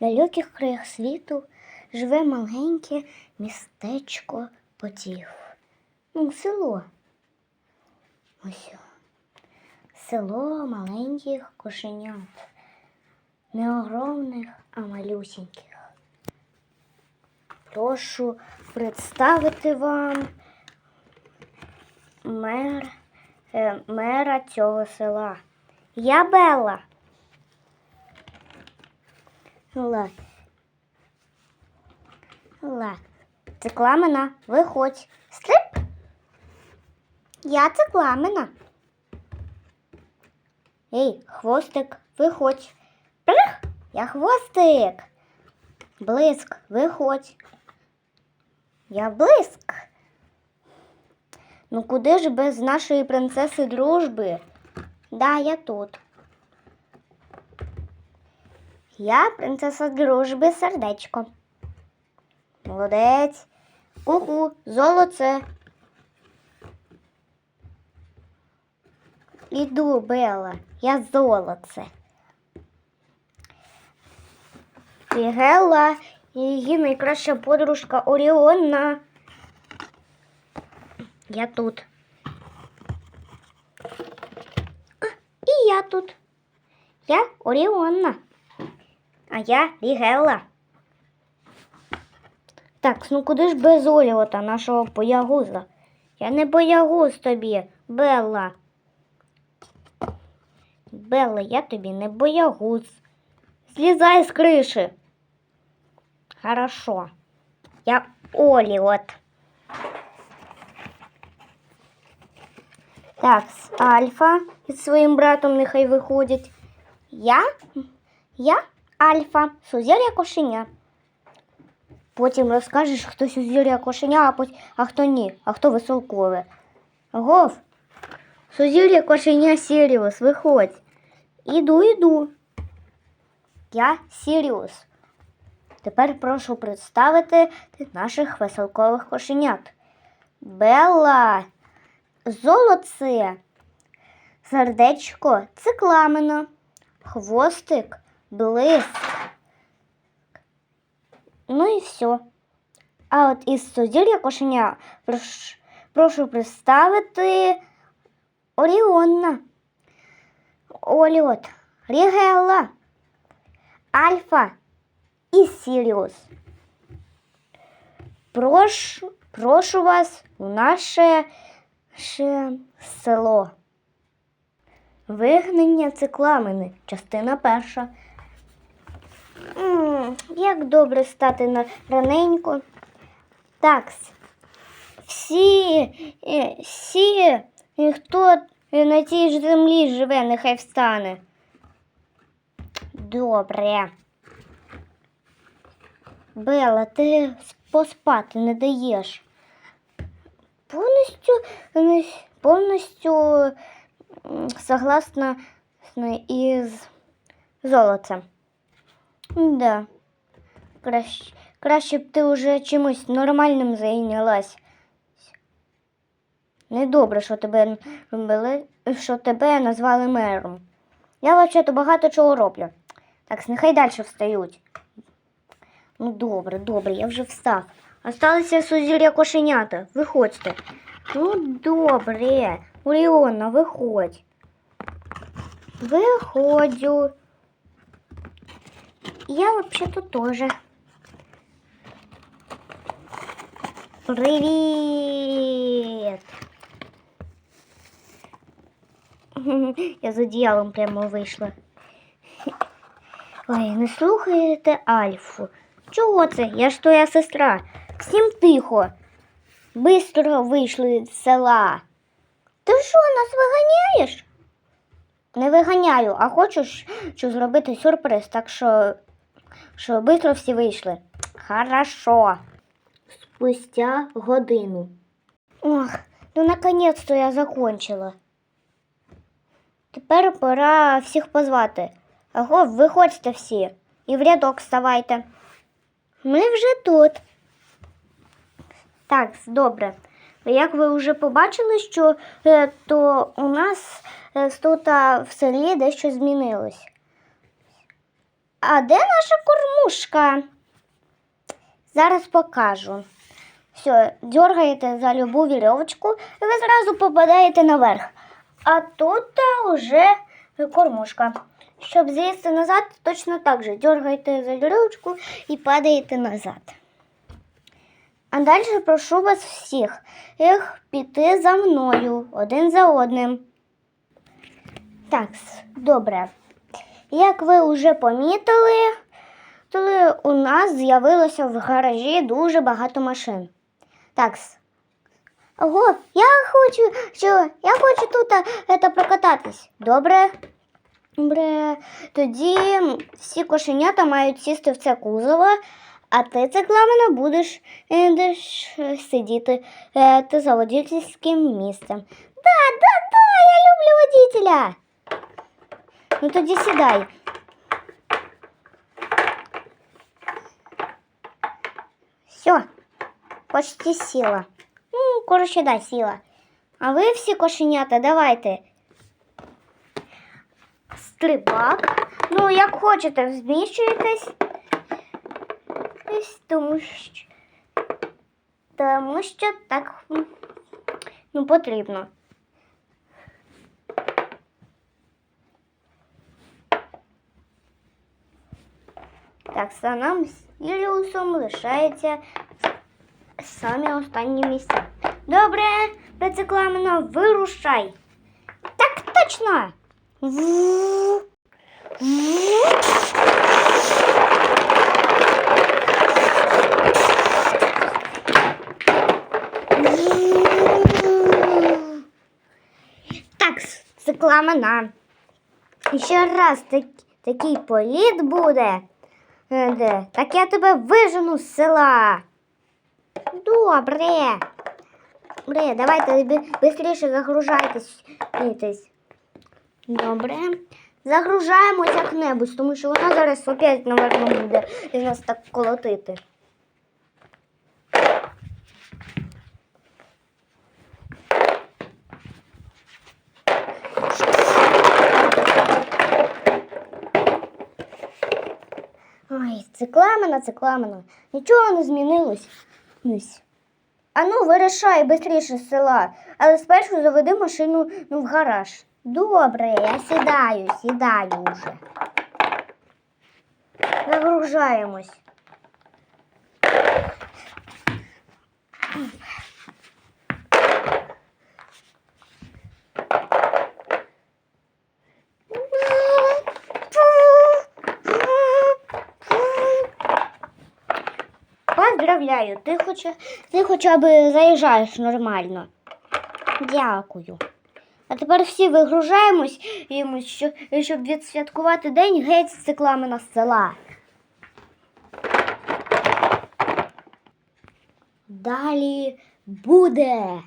Далеких краях світу живе маленьке містечко потів. Ну, село. Ось. Село маленьких кошенят. Не огромних, а малюсеньких. Прошу представити вам мер, е, мера цього села. Я Белла. Ладно. Ладно. Цикламена, виходь. Стрип. Я цикламена. Ей, хвостик, виходь. Прих, я хвостик. Блиск, виходь. Я блиск. Ну куди ж без нашої принцеси дружби? Да, я тут. Я принцеса дружби сердечко. Молодець. Ку-ку, золоце. Іду, Бела, я золоце. Фігела, її найкраща подружка Оріонна. Я тут. А, і я тут. Я Оріонна. А я Рігелла. Так, ну куди ж без Оліота, нашого боягуза? Я не боягуз тобі, Белла. Белла, я тобі не боягуз. Злізай з криші. Хорошо. Я Оліот. Так, Альфа із своїм братом нехай виходять. Я? Я Альфа, сузір'я кошеня. Потім розкажеш, хто сузір'я кошеня, а, пот- а хто ні, а хто веселкове. Гов, сузір'я кошеня Сіріус, виходь. Іду, іду. Я Сіріус. Тепер прошу представити наших веселкових кошенят. Белла, золоце, сердечко, цикламено, хвостик, блиск. Ну і все. А от із сузір'я кошеня прош- прошу представити Оріонна, Оліот, Рігелла, Альфа і Сіріус. Прошу, прошу вас у наше ще село. Вигнання цикламени, частина перша. Як добре стати на раненько. Так, всі, е, всі, хто на цій землі живе, нехай встане. Добре. Бела, ти поспати не даєш. Повністю, повністю согласна із золотцем. Да. Краще, краще б ти вже чимось нормальним зайнялась. Недобре, що тебе, робили- що тебе назвали мером. Я взагалі багато чого роблю. Так, нехай далі встають. Ну, добре, добре, я вже встав. Осталися сузір'я кошенята. Виходьте. Ну, добре. Оріона, виходь. Виходжу. Я вообще-то тоже. Привет! Я за одіялом прямо вийшла. Ой, не слухаєте Альфу. Чого це? Я ж твоя сестра. Всім тихо. Бистро вийшли з села. Ти що, нас виганяєш? Не виганяю, а хочу що зробити сюрприз, так що, що швидко всі вийшли. Хорошо. Спустя годину. Ох, ну наконец-то я закончила. Тепер пора всіх позвати. Аго, виходьте всі і в рядок ставайте. Ми вже тут. Так, добре. Як ви вже побачили, що е, то у нас е, тут в селі дещо змінилось. А де наша кормушка? Зараз покажу. Все, дергаєте за любу вірьовочку, і ви зразу попадаєте наверх. А тут вже кормушка. Щоб з'їсти назад, точно так же. Дергаєте за вірьовочку і падаєте назад. А далі прошу вас всіх їх піти за мною один за одним. Так, добре. Як ви вже помітили, то у нас з'явилося в гаражі дуже багато машин. Так. Ого, я хочу, що я хочу тут это, прокататись. Добре. Добре. Тоді всі кошенята мають сісти в це кузово, а ти цикламена будеш, е, будеш е, сидіти е, ти за водительським місцем. Да, да, да, я люблю водителя. Ну тоді сідай. Все, почти сіла. Ну, коротше, да, сіла. А ви всі кошенята, давайте. Стрибак. Ну, як хочете, зміщуєтесь. Тому що, тому що так ну, потрібно. Так, за нам з Іліусом лишається самі останні місця. Добре, рецикламено, вирушай. Так точно. Так, цикламена. Ще раз так, такий політ буде. Так я тебе вижену з села. Добре. Добре, давайте швидше загружайтесь. Добре. Загружаємось як-небудь, тому що вона зараз опять, напевно, буде нас так колотити. Ой, цикламена, цикламена. Нічого не змінилось. Ану, ну, вирішай швидше з села, але спершу заведи машину ну, в гараж. Добре, я сідаю, сідаю вже. Загружаємось. Поздравляю, ти хоча, ти хоча б заїжджаєш нормально. Дякую. А тепер всі вигружаємось, щоб відсвяткувати день геть з циклами на села. Далі буде.